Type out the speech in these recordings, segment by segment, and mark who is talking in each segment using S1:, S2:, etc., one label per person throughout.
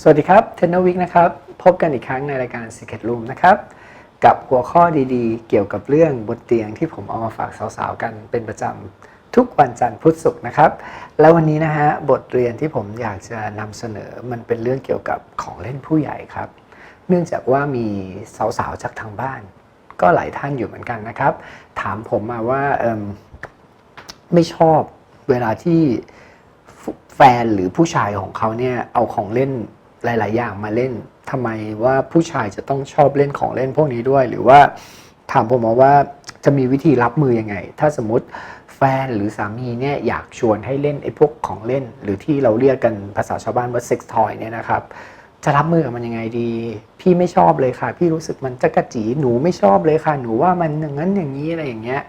S1: สวัสดีครับเทนนวิกนะครับ พบกันอีกครั้งในรายการ Secret Room นะครับ กับหัวข้อดีๆ เกี่ยวกับเรื่องบนเตียงที่ผมเอามาฝากสาวๆ กันเป็นประจำทุกวันจันทร์พุธศุกร์นะครับ แล้ววันนี้นะฮะบทเรียนที่ผมอยากจะนำเสนอมันเป็นเรื่องเกี่ยวกับของเล่นผู้ใหญ่ครับ เนื่องจากว่ามีสาวๆจากทางบ้าน ก็หลายท่านอยู่เหมือนกันนะครับ ถามผมมาว่าไม่ชอบเวลาที่แฟนหรือผู้ชายของเขาเนี่ยเอาของเล่น หลาย ๆ อย่างมาเล่นทำไมว่าผู้ชายจะต้องชอบเล่นของเล่นพวกนี้ด้วย หรือว่าถามผมมาว่าจะมีวิธีรับมือยังไง ถ้าสมมติแฟนหรือสามีเนี่ยอยากชวนให้เล่นไอ้พวกของเล่น หรือที่เราเรียกกันภาษาชาวบ้านว่าเซ็กซ์ทอยเนี่ยนะครับจะรับมือกับมันยังไงดี พี่ไม่ชอบเลยค่ะ พี่รู้สึกมันจะกระจีหนูไม่ชอบเลยค่ะ หนูว่ามันอย่างนั้นอย่างนี้อะไรอย่างเงี้ย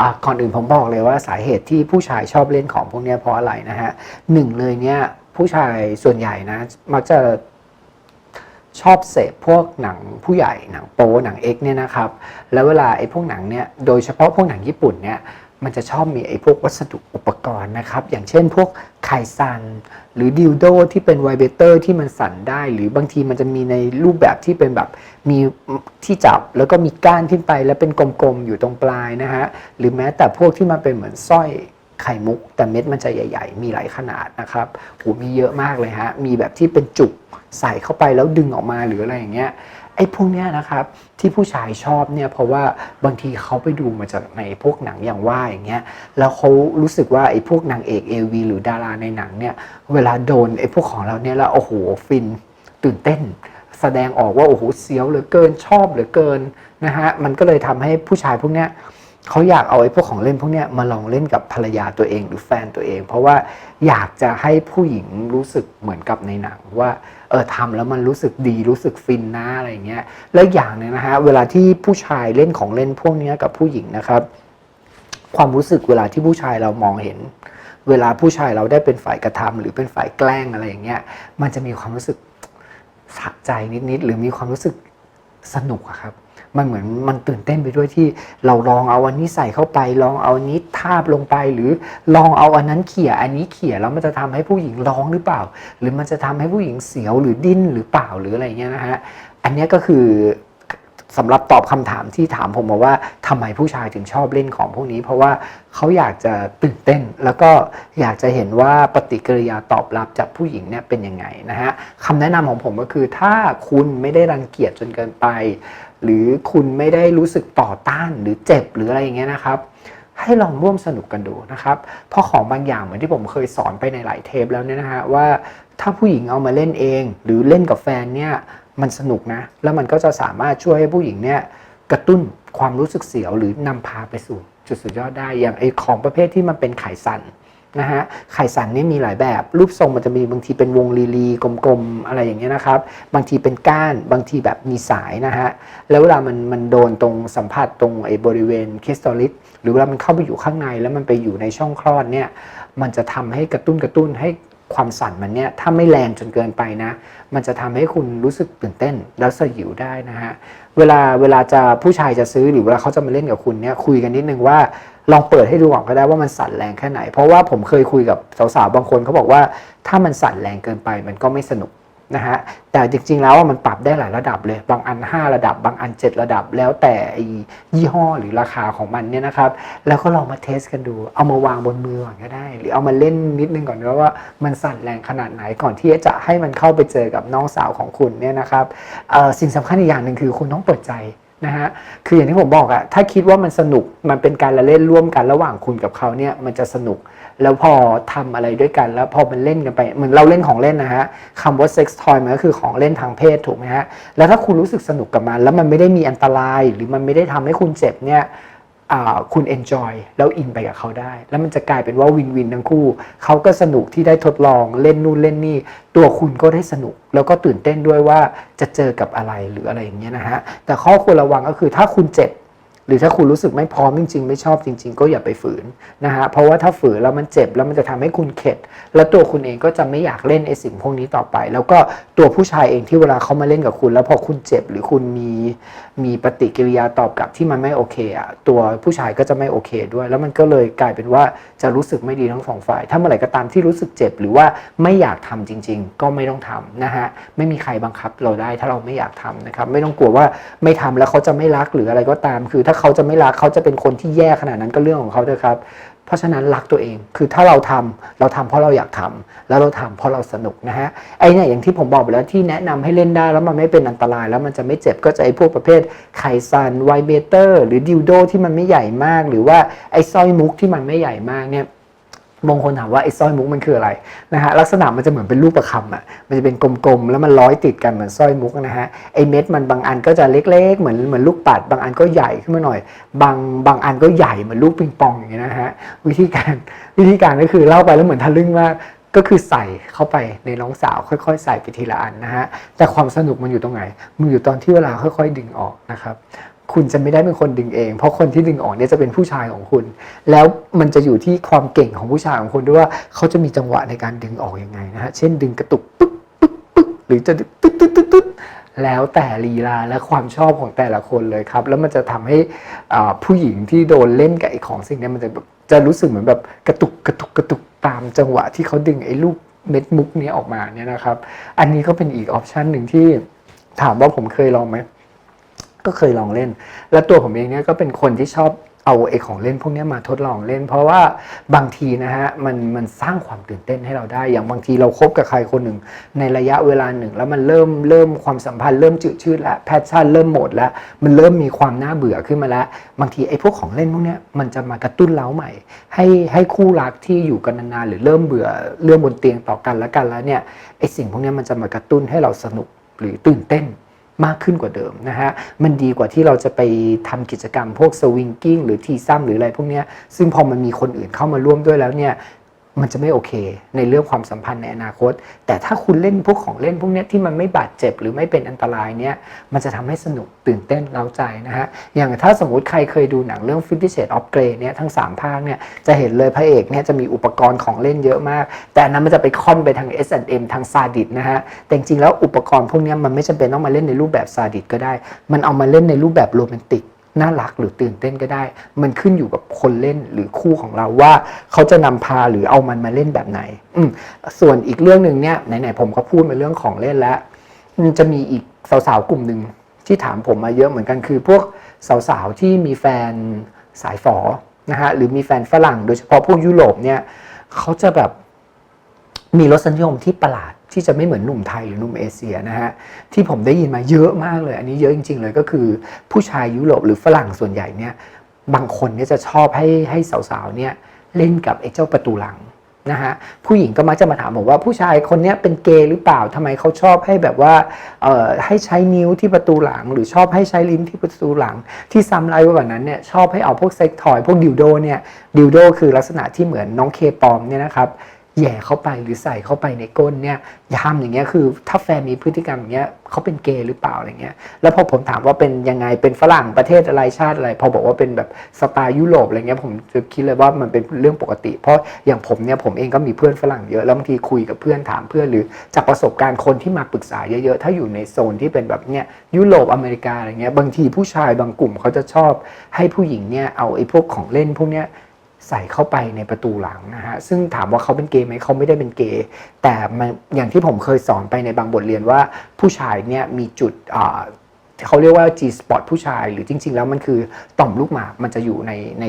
S1: อะก่อนอื่นผมบอกเลยว่าสาเหตุที่ผู้ชายชอบเล่นของพวกนี้เพราะอะไรนะฮะหนึ่งเลยเนี่ย ผู้ชายส่วนใหญ่นะ มักจะชอบเสพพวกหนังผู้ใหญ่หนังโป๊หนังเอ็กเนี่ยนะครับ แล้วเวลาไอ้พวกหนังเนี่ยโดยเฉพาะพวกหนังญี่ปุ่นเนี่ยมันจะชอบมีไอ้พวกวัสดุอุปกรณ์นะครับ อย่างเช่นพวกไขซัน หรือดิวโดที่เป็นไวเบเตอร์ที่มันสั่นได้ หรือบางทีมันจะมีในรูปแบบที่เป็นแบบมีที่จับแล้วก็มีก้านขึ้นไปแล้วเป็นกลมๆอยู่ตรงปลายนะฮะหรือแม้แต่พวกที่มันเป็นเหมือนสร้อย ไข่มุก แต่เม็ดมันจะใหญ่ ๆ มีหลายขนาดนะครับโหมีเยอะมากเลยฮะ มีแบบที่เป็นจุกใส่เข้าไปแล้วดึงออกมาหรืออะไรอย่างเงี้ยไอ้พวกเนี้ยนะครับที่ผู้ชายชอบเนี่ยเพราะว่าบางทีเขาไปดูมาจากในพวกหนังอย่างว่าอย่างเงี้ยแล้วเขารู้สึกว่าไอ้พวกนางเอกเอวีหรือดาราในหนังเนี่ยเวลาโดนไอ้พวกของเราเนี่ยแล้วโอ้โหฟินตื่นเต้น แสดงออกว่าโอ้โหเสียวเหลือเกินชอบเหลือเกินนะฮะมันก็เลยทำให้ผู้ชายพวกเนี้ย เขาอยากเอาไอ้พวกของเล่นพวกเนี้ยมาลองเล่นกับภรรยาตัวเองหรือแฟนตัวเอง เพราะว่าอยากจะให้ผู้หญิงรู้สึกเหมือนกับในหนังว่าเออทำแล้วมันรู้สึกดีรู้สึกฟินนะอะไรเงี้ยแล้วอย่างหนึงนะฮะเวลาที่ผู้ชายเล่นของเล่นพวกนี้กับผู้หญิงนะครับ ความรู้สึกเวลาที่ผู้ชายเรามองเห็น เวลาผู้ชายเราได้เป็นฝ่ายกระทำหรือเป็นฝ่ายแกล้งอะไรอย่างเงี้ยมันจะมีความรู้สึกสะใจนิดๆหรือมีความรู้สึกสนุกอะครับ มันเหมือนมันตื่นเต้นไปด้วยที่เราลองเอาอันนี้ใส่เข้าไป ลองเอาอันนี้ทาบลงไป หรือลองเอาอันนั้นเขี่ยอันนี้เขี่ยแล้วมันจะทำให้ผู้หญิงร้องหรือเปล่า หรือมันจะทำให้ผู้หญิงเสียวหรือดิ้นหรือเปล่าหรืออะไรเงี้ยนะฮะอันนี้ก็คือสำหรับตอบคำถามที่ถามผมมาว่าทำไมผู้ชายถึงชอบเล่นของพวกนี้ เพราะว่าเขาอยากจะตื่นเต้น แล้วก็อยากจะเห็นว่าปฏิกิริยาตอบรับจากผู้หญิงเนี่ยเป็นยังไงนะฮะคำแนะนำของผมก็คือถ้าคุณไม่ได้รังเกียจจนเกินไป หรือคุณไม่ได้รู้สึกต่อต้านหรือเจ็บหรืออะไรอย่างเงี้ยนะครับ ให้ลองร่วมสนุกกันดูนะครับ เพราะของบางอย่างเหมือนที่ผมเคยสอนไปในหลายเทปแล้วเนี่ยนะฮะว่าถ้าผู้หญิงเอามาเล่นเอง หรือเล่นกับแฟนเนี่ยมันสนุกนะ แล้วมันก็จะสามารถช่วยให้ผู้หญิงเนี่ยกระตุ้นความรู้สึกเสียวหรือนำพาไปสู่จุดสุดยอดได้อย่างไอของประเภทที่มันเป็นไขสัน นะฮะไข่สันนี่มีหลายแบบ รูปทรงมันจะมีบางทีเป็นวงลีลีกลมๆอะไรอย่างเงี้ยนะครับ บางทีเป็นก้านบางทีแบบมีสายนะฮะแล้วเวลามันมันโดนตรงสัมผัสตรงไอ้บริเวณคริสตัลลิสหรือเวลามันเข้าไปอยู่ข้างในแล้วมันไปอยู่ในช่องคลอดเนี่ยมันจะทำให้กระตุ้นกระตุ้นให้ความสั่นมันเนี่ยถ้าไม่แรงจนเกินไปนะ มันจะทำให้คุณรู้สึกตื่นเต้นแล้วสยิวได้นะฮะเวลาเวลาจะผู้ชายจะซื้อหรือเวลาเขาจะมาเล่นกับคุณเนี่ยคุยกันนิดนึงว่า ลองเปิดให้ดูก่อนก็ได้ว่ามันสั่นแรงแค่ไหน เพราะว่าผมเคยคุยกับสาวๆบางคนเขาบอกว่าถ้ามันสั่นแรงเกินไปมันก็ไม่สนุกนะฮะแต่จริงๆแล้วว่ามันปรับได้หลายระดับเลย บางอัน 5 ระดับ บางอัน 7 ระดับ แล้วแต่ยี่ห้อหรือราคาของมันเนี่ยนะครับ แล้วก็ลองมาเทสกันดู เอามาวางบนมือก่อนก็ได้ หรือเอามาเล่นนิดนึงก่อนว่ามันสั่นแรงขนาดไหนก่อนที่จะให้มันเข้าไปเจอกับน้องสาวของคุณเนี่ยนะครับสิ่งสำคัญอีกอย่างหนึ่งคือคุณต้องเปิดใจ นะฮะคืออย่างที่ผมบอกอะถ้าคิดว่ามันสนุกมันเป็นการละเล่นร่วมกันระหว่างคุณกับเขาเนี่ยมันจะสนุก แล้วพอทำอะไรด้วยกัน แล้วพอมันเล่นกันไปเหมือนเราเล่นของเล่นนะฮะคำว่าเซ็กซ์ทอยมันก็คือของเล่นทางเพศถูกไหมฮะแล้วถ้าคุณรู้สึกสนุกกับมัน แล้วมันไม่ได้มีอันตรายหรือมันไม่ได้ทำให้คุณเจ็บเนี่ย คุณ enjoy แล้วอินไปกับเขาได้ แล้วมันจะกลายเป็นว่าวินวินทั้งคู่ เขาก็สนุกที่ได้ทดลองเล่นนู่นเล่นนี่ ตัวคุณก็ได้สนุก แล้วก็ตื่นเต้นด้วยว่าจะเจอกับอะไรหรืออะไรอย่างเงี้ยนะฮะ แต่ข้อควรระวังก็คือถ้าคุณเจ็บ หรือถ้าคุณรู้สึกไม่พร้อมจริง ๆ ไม่ชอบจริง ๆ ก็อย่าไปฝืนนะฮะเพราะว่าถ้าฝืนแล้วมันเจ็บแล้วมันจะทำให้คุณเข็ด แล้วตัวคุณเองก็จะไม่อยากเล่นไอ้สิ่งพวกนี้ต่อไป แล้วก็ตัวผู้ชายเองที่เวลาเขามาเล่นกับคุณ แล้วพอคุณเจ็บหรือคุณมีมีปฏิกิริยาตอบกลับที่มันไม่โอเคอะตัวผู้ชายก็จะไม่โอเคด้วย แล้วมันก็เลยกลายเป็นว่าจะรู้สึกไม่ดีทั้งสองฝ่าย ถ้าเมื่อไหร่ก็ตามที่รู้สึกเจ็บ หรือว่าไม่อยากทำจริง ๆ ก็ไม่ต้องทำนะฮะไม่มีใครบังคับเราได้ถ้าเราไม่อยากทำนะครับไม่ต้องกลัวว่าไม่ทำแล้วเขาจะไม่รักหรืออะไรก็ตามคือถ้าเขาจะไม่รักเขาจะเป็นคนที่แย่ขนาดนั้นก็เรื่องของเขาเถอะครับ เพราะฉะนั้นรักตัวเอง คือถ้าเราทำเราทำเพราะเราอยากทำแล้วเราทำเพราะเราสนุกนะฮะ ไอ้เนี่ยอย่างที่ผมบอกไปแล้วที่แนะนำให้เล่นได้แล้วมันไม่เป็นอันตราย แล้วมันจะไม่เจ็บก็จะไอ้พวกประเภทไขซันไวเบเตอร์ หรือดิวโดที่มันไม่ใหญ่มาก หรือว่าไอ้สร้อยมุกที่มันไม่ใหญ่มากเนี่ย บางคนถามว่าไอ้สร้อยมุกมันคืออะไรนะฮะลักษณะมันจะเหมือนเป็นลูกประคำอะมันจะเป็นกลมๆแล้วมันร้อยติดกันเหมือนสร้อยมุกนะฮะไอ้เม็ดมันบางอันก็จะเล็ก ๆ เหมือนเหมือนลูกปัด บางอันก็ใหญ่ขึ้นมาหน่อย บางบางอันก็ใหญ่เหมือนลูกปิงปองอย่างเงี้ยนะฮะวิธีการวิธีการก็คือเล่าไปแล้วเหมือนทะลึ่งมากก็คือใส่เข้าไปในน้องสาวค่อย ๆ ใส่ไปทีละอันนะฮะแต่ความสนุกมันอยู่ตรงไหนมันอยู่ตอนที่เวลาค่อย ๆ ดึงออกนะครับ คุณจะไม่ได้เป็นคนดึงเอง เพราะคนที่ดึงออกเนี่ยจะเป็นผู้ชายของคุณ แล้วมันจะอยู่ที่ความเก่งของผู้ชายของคุณด้วยว่าเขาจะมีจังหวะในการดึงออกยังไงนะฮะ เช่นดึงกระตุกปึ๊กปึ๊กปึ๊กหรือจะดึงตึ๊ดตึ๊ดตึ๊ดตึ๊ดแล้วแต่ลีลาและความชอบของแต่ละคนเลยครับ แล้วมันจะทำให้ผู้หญิงที่โดนเล่นกับไอ้ของสิ่งนี้มันจะแบบจะรู้สึกเหมือนแบบกระตุกกระตุกกระตุกตามจังหวะที่เขาดึงไอ้ลูกเม็ดมุกนี้ออกมาเนี่ยนะครับ อันนี้ก็เป็นอีกออปชันหนึ่งที่ถามว่าผมเคยลองไหม ก็เคยลองเล่น และตัวผมเองเนี่ยก็เป็นคนที่ชอบเอาไอ้ของเล่นพวกนี้มาทดลองเล่น เพราะว่าบางทีนะฮะมันมันสร้างความตื่นเต้นให้เราได้ อย่างบางทีเราคบกับใครคนหนึ่ง ในระยะเวลาหนึ่ง แล้วมันเริ่มเริ่มความสัมพันธ์เริ่มจืดชืดแล้วแพชชั่นเริ่มหมดแล้ว มันเริ่มมีความน่าเบื่อขึ้นมาแล้ว บางทีไอ้พวกของเล่นพวกนี้มันจะมากระตุ้นเร้าใหม่ ให้ให้คู่รักที่อยู่กันนานๆหรือเริ่มเบื่อเรื่องบนเตียงต่อกันแล้วกันแล้วเนี่ยไอ้สิ่งพวกนี้มันจะมากระตุ้นให้เราสนุกหรือตื่นเต้น มากขึ้นกว่าเดิมนะฮะ มันดีกว่าที่เราจะไปทำกิจกรรมพวกสวิงกิ้งหรือทีซ้ำหรืออะไรพวกนี้ซึ่งพอมันมีคนอื่นเข้ามาร่วมด้วยแล้วเนี่ย มันจะไม่โอเค ในเรื่องความสัมพันธ์ในอนาคต แต่ถ้าคุณเล่นพวกของเล่นพวกนี้ที่มันไม่บาดเจ็บหรือไม่เป็นอันตรายเนี่ยมันจะทำให้สนุกตื่นเต้นเร้าใจนะฮะอย่างถ้าสมมติใครเคยดูหนังเรื่อง Fifty Shades of Grey เนี่ยทั้ง 3 ภาคเนี่ยจะเห็นเลยพระเอกเนี่ยจะมีอุปกรณ์ของเล่นเยอะมาก แต่นั้นมันจะไปค่อนไปทาง S&M ทางซาดิสนะฮะแต่จริงๆแล้วอุปกรณ์พวกนี้มันไม่จำเป็นต้องมาเล่นในรูปแบบซาดิสก็ได้ มันเอามาเล่นในรูปแบบโรแมนติก น่ารักหรือตื่นเต้นก็ได้ มันขึ้นอยู่กับคนเล่นหรือคู่ของเราว่า เขาจะนำพาหรือเอามันมาเล่นแบบไหน อืส่วนอีกเรื่องหนึ่งเนี่ยไหนๆผมก็พูดมาเรื่องของเล่นแล้วจะมีอีกสาวๆกลุ่มหนึ่งที่ถามผมมาเยอะเหมือนกันคือ พวกสาวๆที่มีแฟนสายฝอนะฮะหรือมีแฟนฝรั่ง โดยเฉพาะพวกยุโรปเนี่ยเขาจะแบบ มีรสนิยมที่ประหลาดที่จะไม่เหมือนหนุ่มไทยหรือหนุ่มเอเชียนะฮะที่ผมได้ยินมาเยอะมากเลย อันนี้เยอะจริง ๆ เลยก็คือผู้ชายยุโรปหรือฝรั่งส่วนใหญ่เนี่ยบางคนเนี่ยจะชอบให้ให้สาวๆเนี่ยเล่นกับไอ้เจ้าประตูหลังนะฮะผู้หญิงก็มักจะมาถามผมว่าผู้ชายคนเนี้ยเป็นเกย์หรือเปล่าทำไมเขาชอบให้แบบว่าเอ่อให้ใช้นิ้วที่ประตูหลัง หรือชอบให้ใช้ลิ้นที่ประตูหลัง ที่ซ้ำร้ายกว่านั้นเนี่ยชอบให้เอาพวกเซ็กทอยพวกดิวโดเนี่ยดิวโดคือลักษณะที่เหมือนน้องเคปอมเนี่ยนะครับ แย่เข้าไปหรือใส่เข้าไปในก้นเนี่ยอย่าทำอย่างเงี้ยคือถ้าแฟนมีพฤติกรรมอย่างเงี้ยเขาเป็นเกย์หรือเปล่าอะไรเงี้ยแล้วพอผมถามว่าเป็นยังไงเป็นฝรั่งประเทศอะไรชาติอะไร พอบอกว่าเป็นแบบสไตล์ยุโรปอะไรเงี้ยผมจะคิดเลยว่ามันเป็นเรื่องปกติ เพราะอย่างผมเนี่ยผมเองก็มีเพื่อนฝรั่งเยอะแล้วบางทีคุยกับเพื่อนถามเพื่อนหรือจากประสบการณ์คนที่มาปรึกษาเยอะๆถ้าอยู่ในโซนที่เป็นแบบเนี้ยยุโรปอเมริกาอะไรเงี้ยบางทีผู้ชายบางกลุ่มเขาจะชอบให้ผู้หญิงเนี่ยเอาไอ้พวกของเล่นพวกเนี้ย ใส่เข้าไปในประตูหลังนะฮะซึ่งถามว่าเขาเป็นเกย์ไหมเขาไม่ได้เป็นเกย์แต่มันอย่างที่ผมเคยสอนไปในบางบทเรียนว่าผู้ชายเนี่ยมีจุดเขาเรียกว่า G spot ผู้ชาย หรือจริง ๆ แล้วมันคือต่อมลูกหมากมันจะอยู่ในใน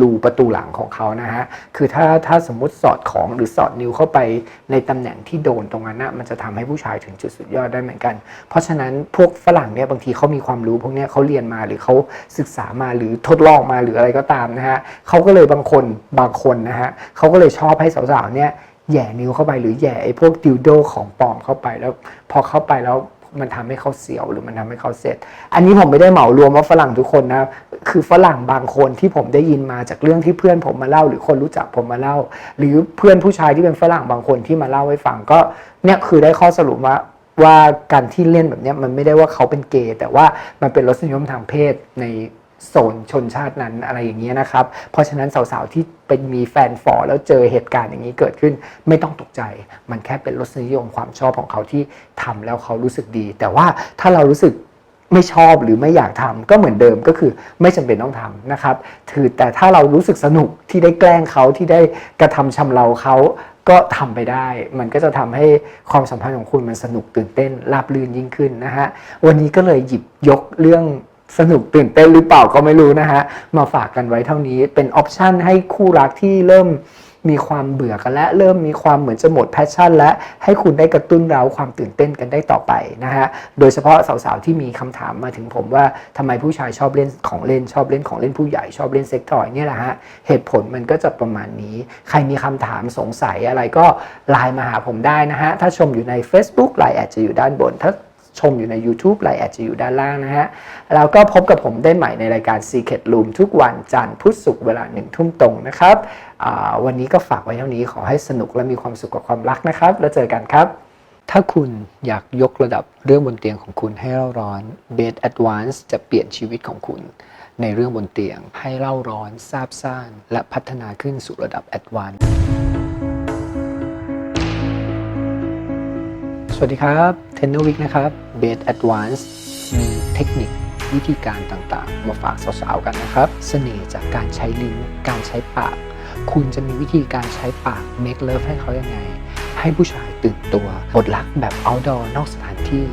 S1: รูประตูหลังของเขานะฮะ คือถ้าถ้าสมมติสอดของหรือสอดนิ้วเข้าไปในตำแหน่งที่โดนตรงนั้นนะมันจะทำให้ผู้ชายถึงจุดสุดยอดได้เหมือนกัน เพราะฉะนั้นพวกฝรั่งเนี่ยบางทีเขามีความรู้พวกเนี้ยเขาเรียนมาหรือเขาศึกษามาหรือทดลองมาหรืออะไรก็ตามนะฮะเขาก็เลยบางคนบางคนนะฮะเขาก็เลยชอบให้สาวๆเนี่ยแย่นิ้วเข้าไปหรือแย่ไอ้พวกดิวโดของปลอมเข้าไปแล้ว พอเข้าไปแล้ว มันทำให้เขาเสียวหรือมันทำให้เขาเสร็จ อันนี้ผมไม่ได้เหมารวมว่าฝรั่งทุกคนนะคือฝรั่งบางคนที่ผมได้ยินมาจากเรื่องที่เพื่อนผมมาเล่า หรือคนรู้จักผมมาเล่า หรือเพื่อนผู้ชายที่เป็นฝรั่งบางคนที่มาเล่าให้ฟังก็เนี่ยคือได้ข้อสรุปว่าว่าการที่เล่นแบบนี้มันไม่ได้ว่าเขาเป็นเกย์แต่ว่ามันเป็นรสนิยมทางเพศใน โซนชนชาตินั้นอะไรอย่างเงี้ยนะครับ เพราะฉะนั้นสาวๆที่เป็นมีแฟนฟอร์แล้วเจอเหตุการณ์อย่างนี้เกิดขึ้น ไม่ต้องตกใจ มันแค่เป็นรสนิยมความชอบของเขาที่ทำแล้วเขารู้สึกดี แต่ว่าถ้าเรารู้สึกไม่ชอบหรือไม่อยากทำก็เหมือนเดิมก็คือไม่จำเป็นต้องทำนะครับ ถือแต่ถ้าเรารู้สึกสนุกที่ได้แกล้งเขาที่ได้กระทำชำเราเขาก็ทำไปได้ มันก็จะทำให้ความสัมพันธ์ของคุณมันสนุกตื่นเต้นราบรื่นยิ่งขึ้นนะฮะวันนี้ก็เลยหยิบยกเรื่อง สนุกตื่นเต้นหรือเปล่าก็ไม่รู้นะฮะ มาฝากกันไว้เท่านี้เป็นออปชันให้คู่รักที่เริ่มมีความเบื่อกันและเริ่มมีความเหมือนจะหมดแพชชั่น และให้คุณได้กระตุ้นเราความตื่นเต้นกันได้ต่อไปนะฮะ โดยเฉพาะสาวๆที่มีคำถามมาถึงผมว่าทำไมผู้ชายชอบเล่นของเล่นชอบเล่นของเล่นผู้ใหญ่ชอบเล่นเซ็กทอยเนี่ยแหละฮะ เหตุผลมันก็จะประมาณนี้ ใครมีคำถามสงสัยอะไรก็ไลน์มาหาผมได้นะฮะ ถ้าชมอยู่ใน Facebook ไลน์แอดจะอยู่ด้านบนถ้า ชมอยู่ใน YouTube ไลน์แอดจะอยู่ด้านล่างนะฮะ แล้วก็พบกับผมได้ใหม่ในรายการ Secret Room ทุกวันจันทร์พุธศุกร์เวลาหนึ่งทุ่มตรงนะครับ วันนี้ก็ฝากไว้เท่านี้ขอให้สนุกและมีความสุขกับความรักนะครับ แล้วเจอกันครับ ถ้าคุณอยากยกระดับเรื่องบนเตียงของคุณให้เล่าร้อน Bed Advance จะเปลี่ยนชีวิตของคุณ ในเรื่องบนเตียงให้เล่าร้อนซาบซ่านและพัฒนาขึ้นสู่ระดับ Advance วัสดีครับเทนเนอร์วิกนะครับ Bed Advance มีเทคนิควิธีการต่างๆ มาฝากสาวๆกันนะครับ เสน่ห์จากการใช้ลิ้นการใช้ปาก คุณจะมีวิธีการใช้ปาก make love ให้เขายังไง ให้ผู้ชายตื่นตัว บทรักแบบ outdoor นอกสถานที่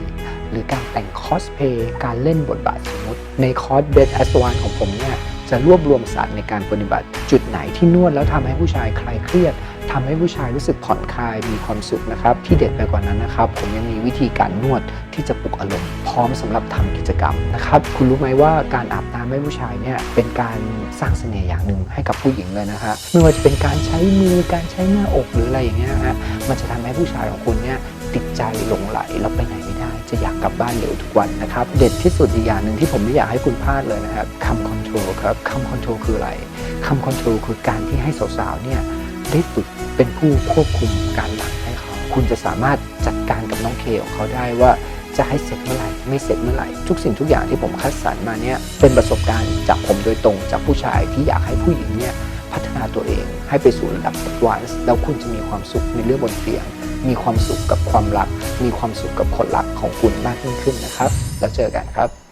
S1: หรือการแต่งคอสเพย์การเล่นบทบาทสมมติ ในคอร์ส Bed Advance ของผมเนี่ยจะรวบรวมศาสตร์ในการปฏิบัติ จุดไหนที่นวดแล้วทำให้ผู้ชายคลายเครียด ทำให้ผู้ชายรู้สึกผ่อนคลายมีความสุขนะครับ ที่เด็ดไปกว่านั้นนะครับ ผมยังมีวิธีการนวดที่จะปลุกอารมณ์พร้อมสำหรับทำกิจกรรมนะครับ คุณรู้ไหมว่าการอาบน้ำให้ผู้ชายเนี่ยเป็นการสร้างเสน่ห์อย่างหนึ่งให้กับผู้หญิงเลยนะฮะไม่ว่าจะเป็นการใช้มือการใช้หน้าอกหรืออะไรอย่างเงี้ยฮะมันจะทำให้ผู้ชายของคุณเนี่ยติดใจหลงไหลแล้วไปไหนไม่ได้ จะอยากกลับบ้านเร็วทุกวันนะครับ เด็ดที่สุดอีกอย่างหนึ่งที่ผมไม่อยากให้คุณพลาดเลยนะครับคำคอนโทรลครับคำคอนโทรลคืออะไรคำคอนโทรลคือการที่ให้สาวๆเนี่ย ได้ฝึกเป็นผู้ควบคุมการหลังให้เขา คุณจะสามารถจัดการกับน้องเคของเขาได้ว่าจะให้เสร็จเมื่อไหร่ไม่เสร็จเมื่อไหร่ทุกสิ่งทุกอย่างที่ผมคัดสรรมาเนี่ยเป็นประสบการณ์จากผมโดยตรงจากผู้ชายที่อยากให้ผู้หญิงเนี่ยพัฒนาตัวเองให้ไปสู่ระดับ advance แล้วคุณจะมีความสุขในเรื่องบนเตียง มีความสุขกับความรัก มีความสุขกับคนรักของคุณมากยิ่งขึ้นนะครับ แล้วเจอกันครับ